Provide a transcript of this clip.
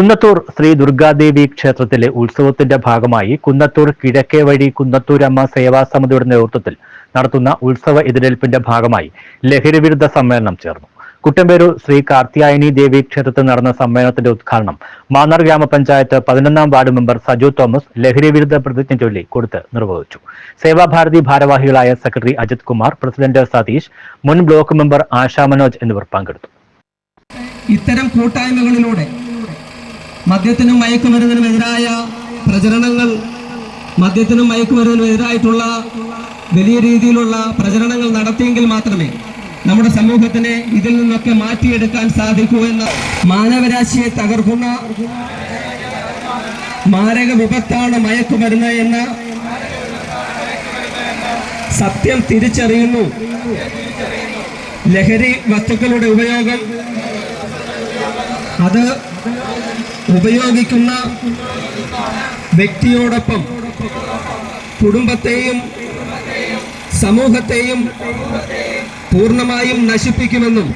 കുന്നത്തൂർ ശ്രീ ദുർഗാദേവി ക്ഷേത്രത്തിലെ ഉത്സവത്തിന്റെ ഭാഗമായി കുന്നത്തൂർ കിഴക്കേ വഴി കുന്നത്തൂരമ്മ സേവാ സമിതിയുടെ നേതൃത്വത്തിൽ നടത്തുന്ന ഉത്സവ എതിരേൽപ്പിന്റെ ഭാഗമായി ലഹരിവിരുദ്ധ സമ്മേളനം ചേർന്നു. കുട്ടമ്പേരൂർ ശ്രീ കാർത്തിയായനി ദേവി ക്ഷേത്രത്തിൽ നടന്ന സമ്മേളനത്തിന്റെ ഉദ്ഘാടനം മാന്നാർ ഗ്രാമപഞ്ചായത്ത് പതിനൊന്നാം വാർഡ് മെമ്പർ സജു തോമസ് ലഹരിവിരുദ്ധ പ്രതിജ്ഞ ചൊല്ലി കൊടുത്ത് നിർവഹിച്ചു. സേവാഭാരതി ഭാരവാഹികളായ സെക്രട്ടറി അജിത് കുമാർ പ്രസിഡന്റ് സതീഷ് മുൻ ബ്ലോക്ക് മെമ്പർ ആശാ മനോജ് എന്നിവർ പങ്കെടുത്തു. ഇത്തരം കൂട്ടായ്മകളിലൂടെ മദ്യത്തിനും മയക്കുമരുന്നിനുമെതിരായ പ്രചരണങ്ങൾ മദ്യത്തിനും മയക്കുമരുന്നിനുമെതിരായിട്ടുള്ള വലിയ രീതിയിലുള്ള പ്രചരണങ്ങൾ നടത്തിയെങ്കിൽ മാത്രമേ നമ്മുടെ സമൂഹത്തിനെ ഇതിൽ നിന്നൊക്കെ മാറ്റിയെടുക്കാൻ സാധിക്കൂ എന്ന മാനവരാശിയെ തകർക്കുന്ന മാരക വിപത്താണ് മയക്കുമരുന്ന് എന്ന സത്യം തിരിച്ചറിയുന്നു. ലഹരി വസ്തുക്കളുടെ ഉപയോഗം അത് ഉപയോഗിക്കുന്ന വ്യക്തിയോടൊപ്പം കുടുംബത്തെയും സമൂഹത്തെയും പൂർണമായും നശിപ്പിക്കുമെന്നും